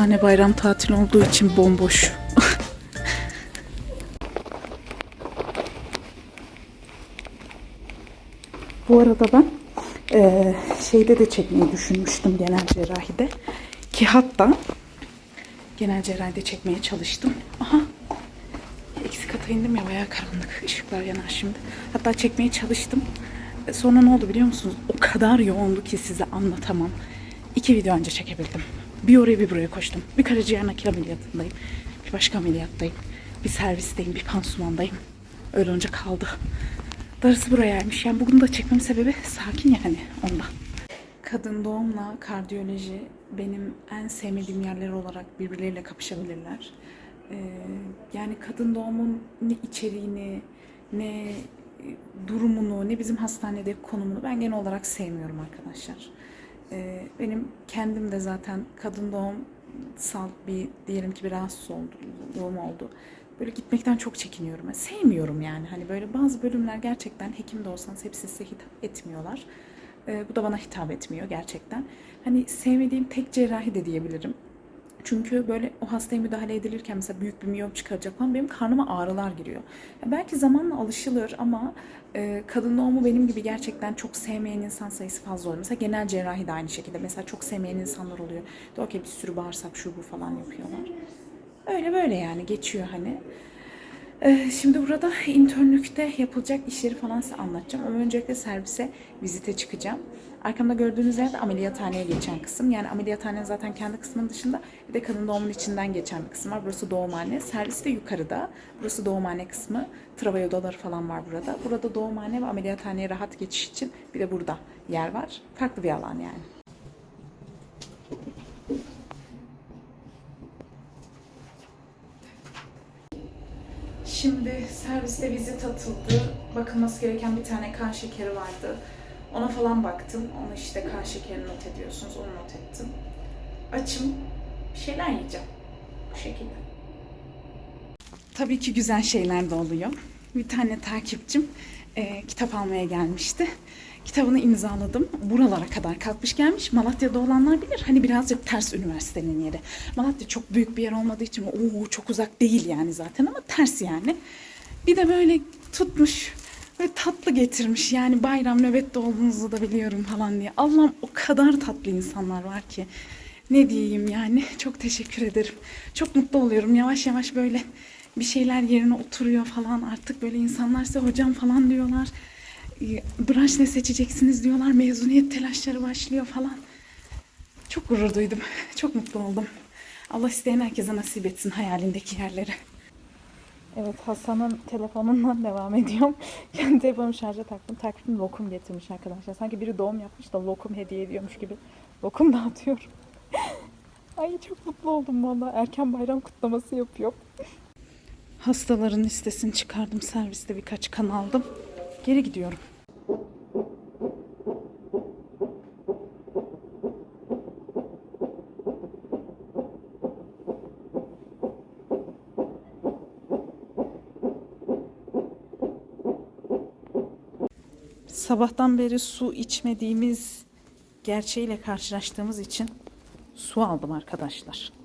Hastane bayram tatil olduğu için bomboş. Bu arada ben eee, şeyde de çekmeyi düşünmüştüm genel cerrahide. Ki hatta genel cerrahide çekmeye çalıştım. Aha eksik kata indim ya bayağı karanlık. Işıklar yanar şimdi. Hatta çekmeye çalıştım. E, Sonra ne oldu biliyor musunuz? O kadar yoğundu ki size anlatamam. İki video önce çekebildim. Bir oraya bir buraya koştum. Bir karaciğer nakil ameliyatındayım. Bir başka ameliyattayım. Bir servisteyim, bir pansumandayım. Öyle olunca kaldı. Darısı burayaymış. Yani bugün de çekmem sebebi sakin yani ondan. Kadın doğumla kardiyoloji benim en sevmediğim yerler olarak birbirleriyle kapışabilirler. Ee, yani kadın doğumun ne içeriğini, ne e, durumunu, ne bizim hastanede konumunu ben genel olarak sevmiyorum arkadaşlar. Ee, benim kendim de zaten kadın doğumsal bir diyelim ki bir rahatsız oldu, doğum oldu. Böyle gitmekten çok çekiniyorum. Sevmiyorum yani. Hani böyle bazı bölümler gerçekten hekim de olsanız hepsi size hitap etmiyorlar. Ee, bu da bana hitap etmiyor gerçekten. Hani sevmediğim tek cerrahi de diyebilirim. Çünkü böyle o hastaya müdahale edilirken mesela büyük bir miyom çıkaracak falan benim karnıma ağrılar giriyor. Ya belki zamanla alışılır ama e, kadın doğumu benim gibi gerçekten çok sevmeyen insan sayısı fazla oluyor. Mesela genel cerrahi de aynı şekilde. Mesela çok sevmeyen insanlar oluyor. Diyor ki bir sürü bağırsak şu bu falan yapıyorlar. Öyle böyle yani geçiyor hani. Ee, Şimdi burada internlükte yapılacak işleri falan size anlatacağım. Ama öncelikle servise vizite çıkacağım. Arkamda gördüğünüz yer de ameliyathaneye geçen kısım. Yani ameliyathanenin zaten kendi kısmının dışında bir de kadın doğumun içinden geçen bir kısım var. Burası doğumhane. Servis de yukarıda. Burası doğumhane kısmı. Travay odaları falan var burada. Burada doğumhane ve ameliyathaneye rahat geçiş için bir de burada yer var. Farklı bir alan yani. Şimdi serviste vizit atıldı. Bakılması gereken bir tane kan şekeri vardı. Ona falan baktım. Onu işte kan şekerini not ediyorsunuz. Onu not ettim. Açım. Bir şeyler yiyeceğim. Bu şekilde. Tabii ki güzel şeyler de oluyor. Bir tane takipçim e, kitap almaya gelmişti. Kitabını imzaladım. Buralara kadar kalkmış gelmiş. Malatya'da olanlar bilir. Hani birazcık ters üniversitenin yeri. Malatya çok büyük bir yer olmadığı için o çok uzak değil yani zaten ama ters yani. Bir de böyle tutmuş ve tatlı getirmiş. Yani bayram nöbette olduğunuzu da biliyorum falan diye. Allah'ım o kadar tatlı insanlar var ki. Ne diyeyim yani. Çok teşekkür ederim. Çok mutlu oluyorum. Yavaş yavaş böyle bir şeyler yerine oturuyor falan. Artık böyle insanlar size hocam falan diyorlar. Branş ne seçeceksiniz diyorlar. Mezuniyet telaşları başlıyor falan. Çok gurur duydum. Çok mutlu oldum. Allah isteyen herkese nasip etsin hayalindeki yerleri. Evet Hasan'ın telefonundan devam ediyorum. Kendi telefonumu şarja taktım. Takvim lokum getirmiş arkadaşlar. Sanki biri doğum yapmış da lokum hediye ediyormuş gibi. Lokum dağıtıyorum. Ay çok mutlu oldum valla. Erken bayram kutlaması yapıyor. Hastaların listesini çıkardım. Serviste birkaç kan aldım. Geri gidiyorum. Sabahtan beri su içmediğimiz gerçeğiyle karşılaştığımız için su aldım arkadaşlar.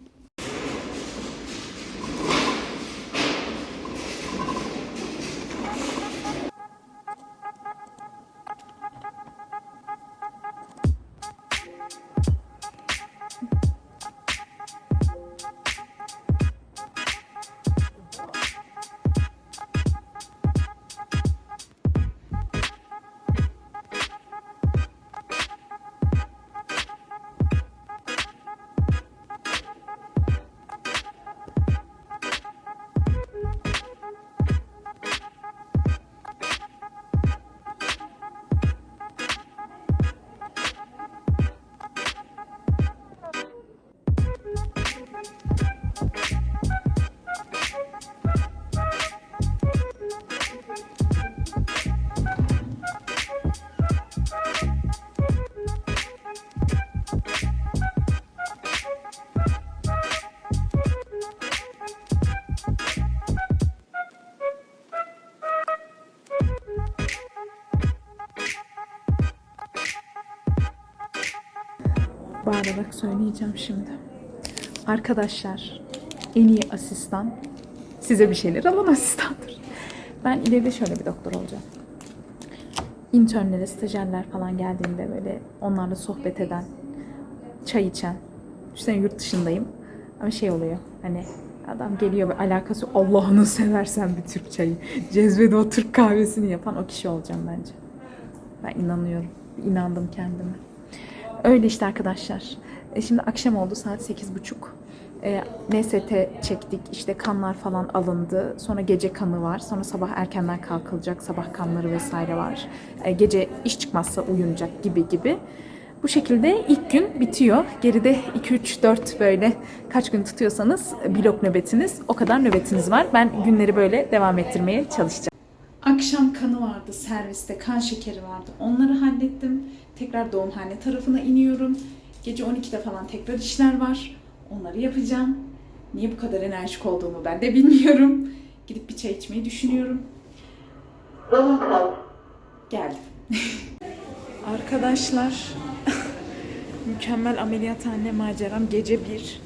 Bağırarak söyleyeceğim şimdi. Arkadaşlar en iyi asistan size bir şeyler alan asistandır. Ben ileride şöyle bir doktor olacağım. İnternlere, stajyerler falan geldiğinde böyle onlarla sohbet eden, çay içen. Sene yurt dışındayım. Ama şey oluyor hani adam geliyor ve alakası. Allah'ını seversen bir Türk çayı. Cezvede o Türk kahvesini yapan o kişi olacağım bence. Ben inanıyorum. İnandım kendime. Öyle işte arkadaşlar. E şimdi akşam oldu saat 8.30. E, NST çektik. işte kanlar falan alındı. Sonra gece kanı var. Sonra sabah erkenden kalkılacak. Sabah kanları vesaire var. E, gece iş çıkmazsa uyunacak gibi gibi. Bu şekilde ilk gün bitiyor. Geride 2 3 4 böyle kaç gün tutuyorsanız blok nöbetiniz o kadar nöbetiniz var. Ben günleri böyle devam ettirmeye çalışacağım. Akşam kanı vardı serviste, kan şekeri vardı. Onları hallettim. Tekrar doğumhane tarafına iniyorum. Gece 12'de falan tekrar işler var. Onları yapacağım. Niye bu kadar enerjik olduğumu ben de bilmiyorum. Gidip bir çay içmeyi düşünüyorum. Geldim. Arkadaşlar, mükemmel ameliyathane maceram gece bir.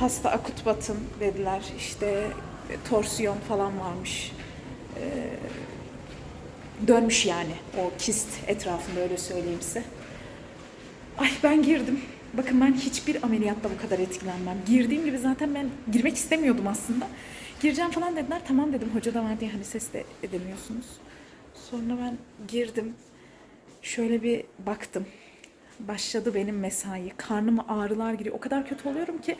Hasta akut batın dediler. İşte torsiyon falan varmış dönmüş yani o kist etrafında öyle söyleyeyim size. Ay ben girdim. Bakın ben hiçbir ameliyatta bu kadar etkilenmem. Girdiğim gibi zaten ben girmek istemiyordum aslında. Gireceğim falan dediler. Tamam dedim. Hoca da var diye hani ses de edemiyorsunuz. Sonra ben girdim. Şöyle bir baktım. Başladı benim mesai. Karnıma ağrılar giriyor. O kadar kötü oluyorum ki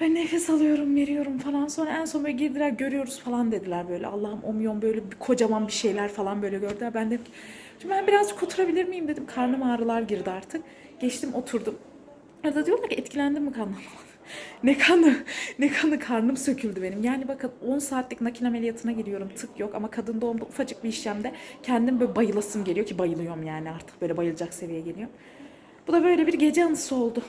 ben nefes alıyorum, veriyorum falan. Sonra en son böyle girdiler, görüyoruz falan dediler böyle. Allah'ım omyon böyle bir, kocaman bir şeyler falan böyle gördüler. Ben ki, şimdi ben birazcık oturabilir miyim dedim. Karnım ağrılar girdi artık. Geçtim oturdum. Arada diyorlar ki etkilendim mi kanım? ne kanı, ne kanı karnım söküldü benim. Yani bakın 10 saatlik nakil ameliyatına giriyorum tık yok ama kadın doğumda ufacık bir işlemde kendim böyle bayılasım geliyor ki bayılıyorum yani artık böyle bayılacak seviyeye geliyor. Bu da böyle bir gece anısı oldu.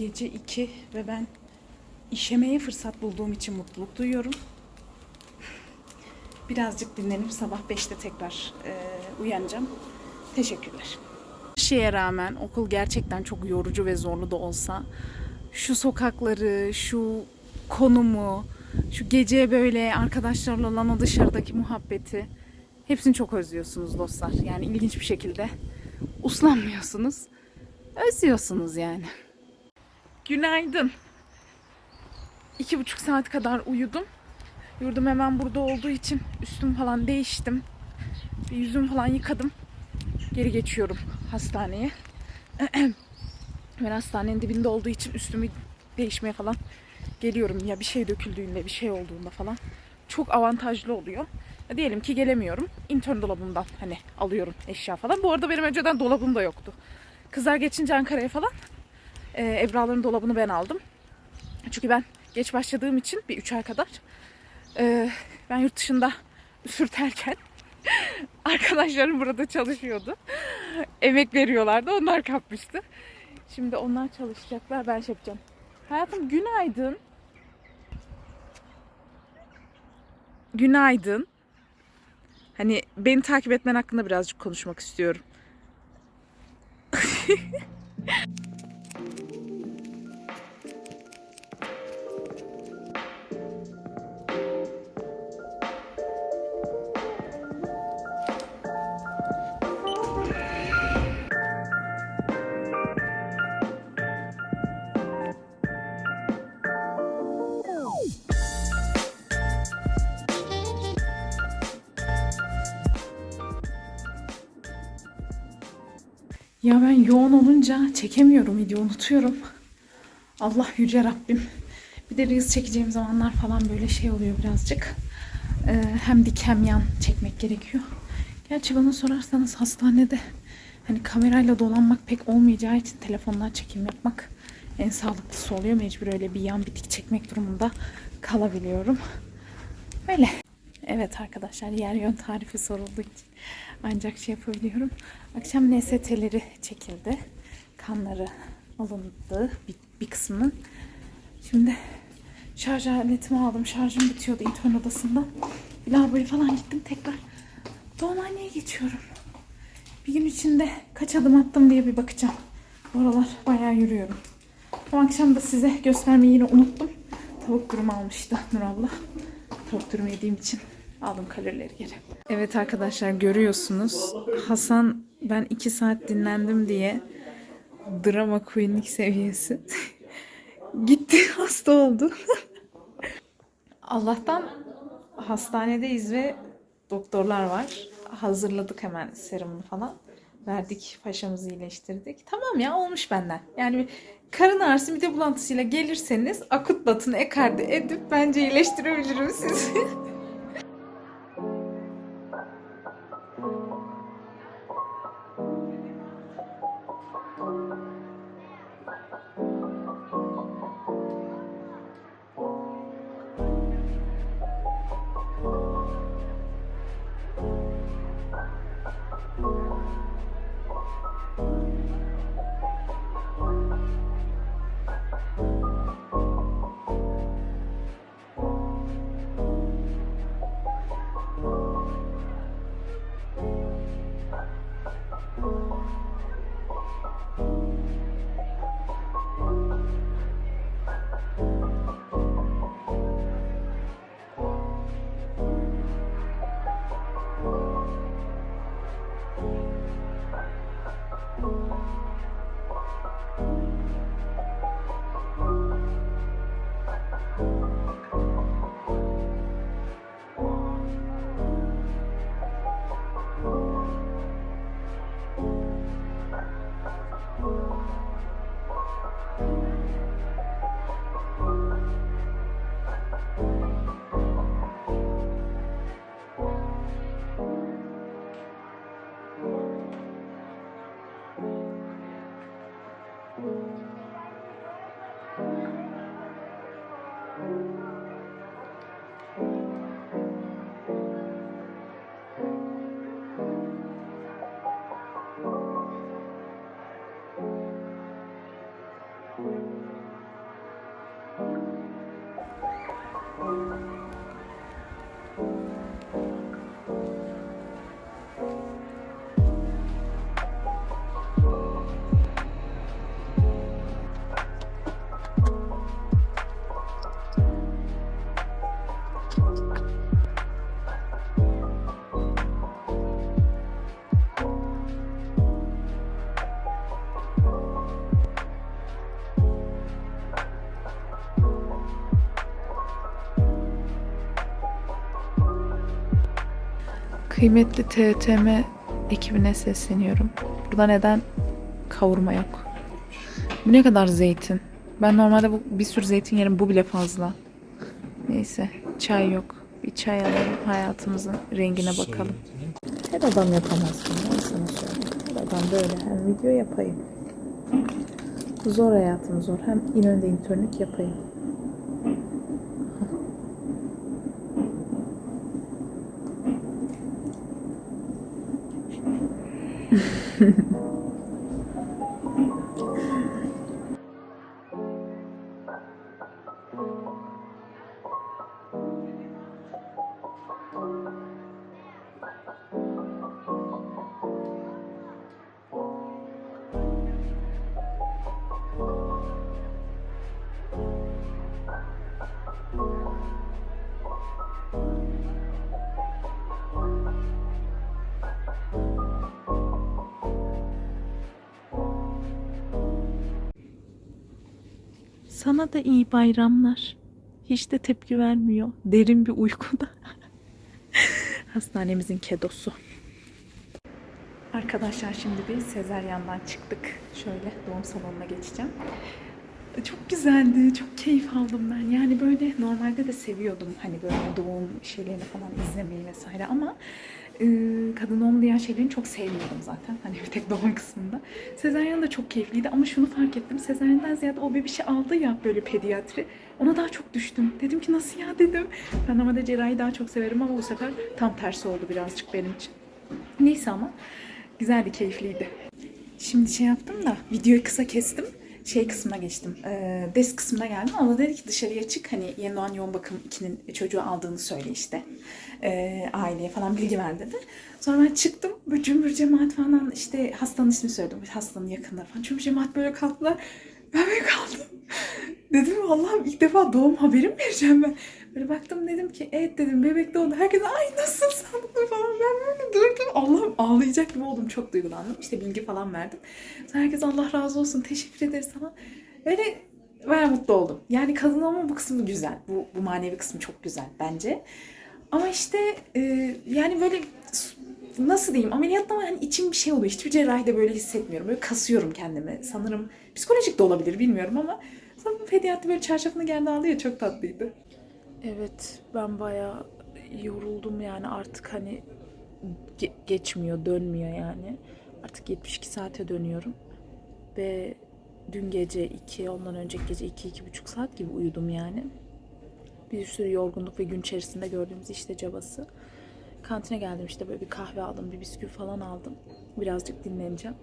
Gece 2 ve ben işemeye fırsat bulduğum için mutluluk duyuyorum. Birazcık dinlenip sabah 5'te tekrar e, uyanacağım. Teşekkürler. Şeye rağmen okul gerçekten çok yorucu ve zorlu da olsa şu sokakları, şu konumu, şu gece böyle arkadaşlarla olan o dışarıdaki muhabbeti hepsini çok özlüyorsunuz dostlar. Yani ilginç bir şekilde uslanmıyorsunuz. Özlüyorsunuz yani. Günaydın. İki buçuk saat kadar uyudum. Yurdum hemen burada olduğu için üstüm falan değiştim. Bir yüzümü falan yıkadım. Geri geçiyorum hastaneye. ben hastanenin dibinde olduğu için üstümü değişmeye falan geliyorum. Ya bir şey döküldüğünde, bir şey olduğunda falan. Çok avantajlı oluyor. Ya diyelim ki gelemiyorum. İntern dolabımdan hani alıyorum eşya falan. Bu arada benim önceden dolabım da yoktu. Kızlar geçince Ankara'ya falan e, Ebra'ların dolabını ben aldım. Çünkü ben geç başladığım için bir 3 ay kadar e, ben yurt dışında sürterken arkadaşlarım burada çalışıyordu. Emek veriyorlardı. Onlar kapmıştı. Şimdi onlar çalışacaklar. Ben şey yapacağım. Hayatım günaydın. Günaydın. Hani beni takip etmen hakkında birazcık konuşmak istiyorum. Ya ben yoğun olunca çekemiyorum video unutuyorum. Allah yüce Rabbim. Bir de Reels çekeceğim zamanlar falan böyle şey oluyor birazcık. Ee, hem dik hem yan çekmek gerekiyor. Gerçi bana sorarsanız hastanede hani kamerayla dolanmak pek olmayacağı için telefondan çekim yapmak en sağlıklısı oluyor. Mecbur öyle bir yan bir dik çekmek durumunda kalabiliyorum. Öyle. Evet arkadaşlar yer yön tarifi sorulduğu için ancak şey yapabiliyorum. Akşam NST'leri çekildi. Kanları alındı bir, bir kısmının. Şimdi şarj aletimi aldım. Şarjım bitiyordu intern odasında. Bir lavaboya falan gittim tekrar. Doğumhaneye geçiyorum. Bir gün içinde kaç adım attım diye bir bakacağım. Bu aralar bayağı yürüyorum. Bu akşam da size göstermeyi yine unuttum. Tavuk dürüm almıştı Nur abla. Tavuk dürüm yediğim için aldım kalorileri geri. Evet arkadaşlar görüyorsunuz. Hasan ben iki saat dinlendim diye drama queenlik seviyesi. Gitti hasta oldu. Allah'tan hastanedeyiz ve doktorlar var. Hazırladık hemen serumunu falan. Verdik, paşamızı iyileştirdik. Tamam ya olmuş benden. Yani karın ağrısı mide bulantısıyla gelirseniz akut batını ekarte edip bence iyileştirebilirim sizi. Kıymetli TTM ekibine sesleniyorum. Burada neden kavurma yok? Bu ne kadar zeytin? Ben normalde bu, bir sürü zeytin yerim. Bu bile fazla. Neyse. Çay yok. Bir çay alalım. Hayatımızın rengine bakalım. Her adam yapamaz sana söyleyeyim. Her adam böyle. Hem video yapayım. Zor hayatım zor. Hem İnönü'de internlük yapayım. Sana da iyi bayramlar. Hiç de tepki vermiyor. Derin bir uykuda. Hastanemizin kedosu. Arkadaşlar şimdi bir sezeryandan çıktık. Şöyle doğum salonuna geçeceğim. Çok güzeldi. Çok keyif aldım ben. Yani böyle normalde de seviyordum hani böyle doğum şeylerini falan izlemeyi vesaire ama e, kadın doğum diyen şeylerini çok sevmiyordum zaten. Hani bir tek doğum kısmında. Sezaryen de çok keyifliydi ama şunu fark ettim. Sezaryenden ziyade o bebişi aldı ya böyle pediatri. Ona daha çok düştüm. Dedim ki nasıl ya dedim. Ben normalde cerrahi daha çok severim ama bu sefer tam tersi oldu birazcık benim için. Neyse ama güzeldi, keyifliydi. Şimdi şey yaptım da videoyu kısa kestim. Şey kısmına geçtim. E, desk kısmına geldim. Ama dedi ki dışarıya çık. Hani yeni doğan yoğun bakım ikinin çocuğu aldığını söyle işte. E, aileye falan bilgi ver dedi. Sonra ben çıktım. Böyle cümbür cemaat falan işte hastanın ismi söyledim. Hastanın yakınları falan. Cümbür cemaat böyle kalktılar. Ben böyle kaldım. Dedim Allah'ım ilk defa doğum haberi mi vereceğim ben? Böyle baktım dedim ki evet dedim bebek doğdu. Herkes ay nasıl sağlıklı falan. Ben böyle durdum. Allah'ım ağlayacak gibi oldum. Çok duygulandım. İşte bilgi falan verdim. Sonra herkes Allah razı olsun teşekkür ederiz sana. Öyle ben mutlu oldum. Yani kadın olma bu kısmı güzel. Bu, bu manevi kısmı çok güzel bence. Ama işte e, yani böyle nasıl diyeyim ameliyatta hani içim bir şey oluyor. Hiçbir cerrahide böyle hissetmiyorum. Böyle kasıyorum kendimi. Sanırım psikolojik de olabilir bilmiyorum ama sanırım pediatri böyle çarşafını geldi aldı ya çok tatlıydı. Evet ben bayağı yoruldum yani artık hani ge- geçmiyor dönmüyor yani. Artık 72 saate dönüyorum. Ve dün gece 2 ondan önceki gece 2-2,5 saat gibi uyudum yani. Bir sürü yorgunluk ve gün içerisinde gördüğümüz işte cabası. Kantine geldim işte böyle bir kahve aldım, bir bisküvi falan aldım. Birazcık dinleneceğim.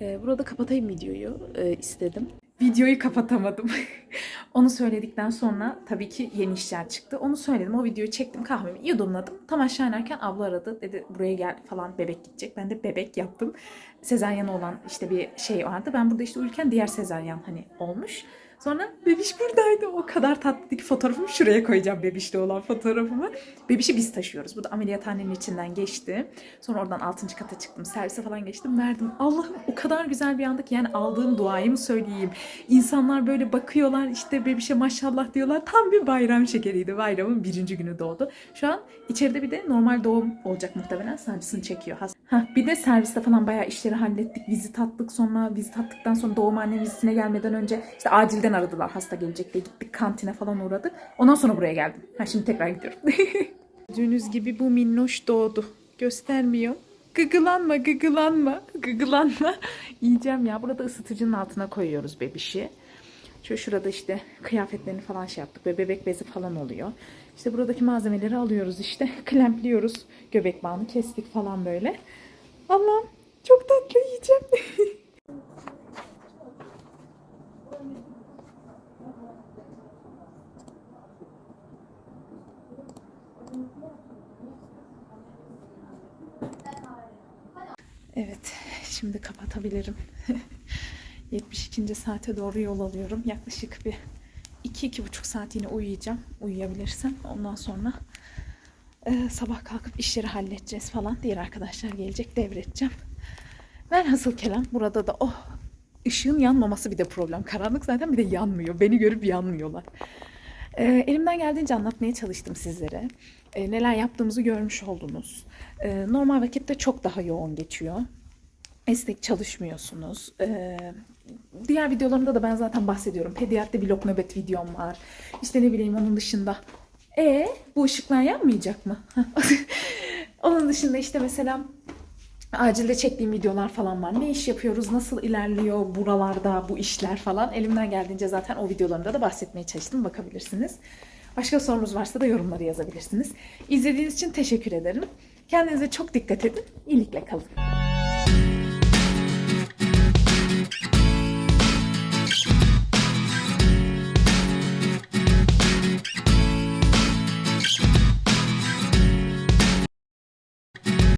Ee, burada kapatayım videoyu e, istedim. Videoyu kapatamadım. Onu söyledikten sonra tabii ki yeni işler çıktı. Onu söyledim. O videoyu çektim. Kahvemi yudumladım. Tam aşağı inerken abla aradı. Dedi buraya gel falan bebek gidecek. Ben de bebek yaptım. Sezaryen olan işte bir şey vardı. Ben burada işte uyurken diğer sezaryen hani olmuş. Sonra bebiş buradaydı. O kadar tatlıydı ki fotoğrafımı şuraya koyacağım bebişli olan fotoğrafımı. Bebişi biz taşıyoruz. Bu da ameliyathanenin içinden geçti. Sonra oradan 6. kata çıktım. Servise falan geçtim. Verdim. Allah'ım o kadar güzel bir anda ki yani aldığım duayı mı söyleyeyim. İnsanlar böyle bakıyorlar işte bebişe maşallah diyorlar. Tam bir bayram şekeriydi. Bayramın birinci günü doğdu. Şu an içeride bir de normal doğum olacak muhtemelen. Sancısını çekiyor. Has- Ha, bir de serviste falan bayağı işleri hallettik. Vizit attık sonra vizit attıktan sonra doğum anne vizitine gelmeden önce işte acilden aradılar hasta gelecek diye gittik kantine falan uğradık. Ondan sonra buraya geldim. Ha şimdi tekrar gidiyorum. Gördüğünüz gibi bu minnoş doğdu. Göstermiyor. Gıgılanma, gıgılanma, gıgılanma. Yiyeceğim ya. Burada ısıtıcının altına koyuyoruz bebişi. Şu şurada işte kıyafetlerini falan şey yaptık ve bebek bezi falan oluyor. İşte buradaki malzemeleri alıyoruz işte. Klempliyoruz. Göbek bağını kestik falan böyle. Allah'ım çok tatlı yiyeceğim. Evet, şimdi kapatabilirim. 72. saate doğru yol alıyorum. Yaklaşık bir 2-2,5 saat yine uyuyacağım. Uyuyabilirsem. Ondan sonra e, sabah kalkıp işleri halledeceğiz falan. Diğer arkadaşlar gelecek, devredeceğim. Velhasıl kelam burada da oh ışığın yanmaması bir de problem. Karanlık zaten bir de yanmıyor. Beni görüp yanmıyorlar. E, elimden geldiğince anlatmaya çalıştım sizlere. E, neler yaptığımızı görmüş oldunuz. E, normal vakitte çok daha yoğun geçiyor. Esnek çalışmıyorsunuz. E, diğer videolarımda da ben zaten bahsediyorum. Pediatri blok nöbet videom var. İşte ne bileyim onun dışında. E bu ışıklar yanmayacak mı? onun dışında işte mesela acilde çektiğim videolar falan var. Ne iş yapıyoruz, nasıl ilerliyor buralarda bu işler falan. Elimden geldiğince zaten o videolarımda da bahsetmeye çalıştım. Bakabilirsiniz. Başka sorunuz varsa da yorumlara yazabilirsiniz. İzlediğiniz için teşekkür ederim. Kendinize çok dikkat edin. İyilikle kalın.